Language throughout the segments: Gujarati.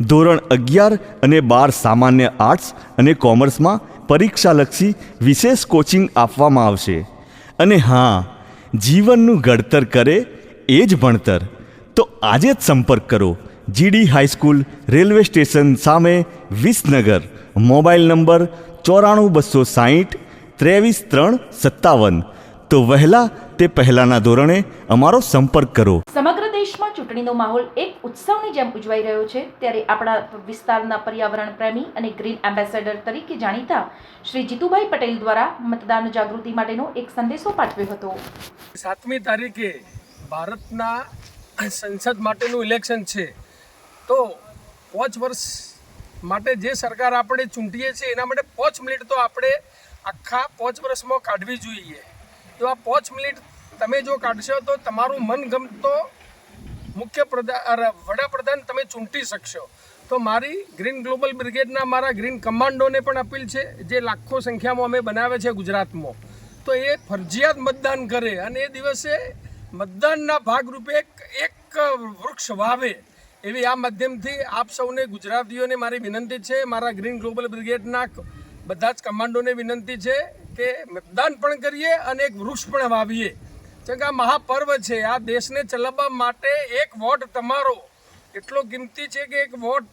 ધોરણ અગિયાર અને બાર સામાન્ય આર્ટ્સ અને કોમર્સમાં પરીક્ષાલક્ષી વિશેષ કોચિંગ આપવામાં આવશે. અને હા, જીવનનું ઘડતર કરે એ જ ભણતર. તો આજે જ સંપર્ક કરો. જીડી હાઈસ્કૂલ રેલવે સ્ટેશન સામે વિસનગર. મોબાઈલ નંબર ચોરાણું બસો સાહીઠ, ત્રેવીસ ત્રણ સત્તાવન. તો વહેલા તે પહેલાંના ધોરણે અમારો સંપર્ક કરો. દેશમાં ચૂંટણીનો માહોલ એક ઉત્સવની જેમ ઉજવાઈ રહ્યો છે, ત્યારે આપણા વિસ્તારના પર્યાવરણ પ્રેમી અને ગ્રીન એમ્બેસેડર તરીકે જાણીતા શ્રી જીતુભાઈ પટેલ દ્વારા મતદાન જાગૃતિ માટેનો એક સંદેશો પાઠવ્યો હતો. સાતમી તારીખે ભારતના સંસદ માટેનું ઇલેક્શન છે, તો પાંચ વર્ષ માટે જે સરકાર આપણે ચૂંટીએ છીએ, એના માટે પાંચ મિનિટ તો આપણે આખા પાંચ વર્ષમાં કાઢવી જોઈએ. તો આ પાંચ મિનિટ તમે જો કાઢશો તો તમારું મનગમતો મુખ્ય પ્રધાન વડાપ્રધાન તમે ચૂંટી શકશો. તો મારી ગ્રીન ગ્લોબલ બ્રિગેડના મારા ગ્રીન કમાન્ડોને પણ અપીલ છે, જે લાખો સંખ્યામાં અમે બનાવે છે ગુજરાતમાં. તો એ ફરજિયાત મતદાન કરે અને એ દિવસે મતદાનના ભાગરૂપે એક વૃક્ષ વાવે એવી આ માધ્યમથી આપ સૌને ગુજરાતીઓને મારી વિનંતી છે, મારા ગ્રીન ગ્લોબલ બ્રિગેડના બધા જ કમાન્ડોને વિનંતી છે કે મતદાન પણ કરીએ અને એક વૃક્ષ પણ વાવીએ. જેમ કે આ મહાપર્વ છે. આ દેશને ચલાવવા માટે એક વોટ તમારો. એટલો કિંમતી છે કે એક વોટ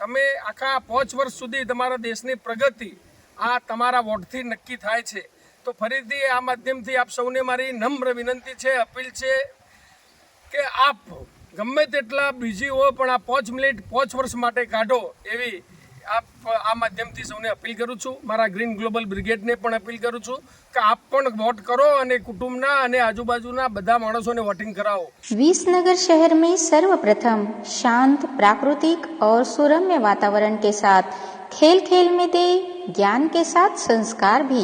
તમે આખા પાંચ વર્ષ સુધી તમારા દેશની પ્રગતિ આ તમારા વોટથી નક્કી થાય છે. તો ફરીથી આ માધ્યમથી આપ સૌને મારી નમ્ર વિનંતી છે, અપીલ છે કે આપ ગમે તેટલા બીજી હો પણ આ પાંચ મિનિટ પાંચ વર્ષ માટે કાઢો એવી આ માધ્યમથી સૌને અપીલ કરું છું મારા ગ્રીન ગ્લોબલ બ્રિગેડને પણ અપીલ કરું છું કે આપ પણ વોટ કરો અને કુટુંબના અને આજુબાજુના બધા માણસોને વોટિંગ કરાવો विसनगर शहर में सर्वप्रथम शांत प्राकृतिक और सुरम्य वातावरण के साथ खेल खेल में दे ज्ञान के साथ संस्कार भी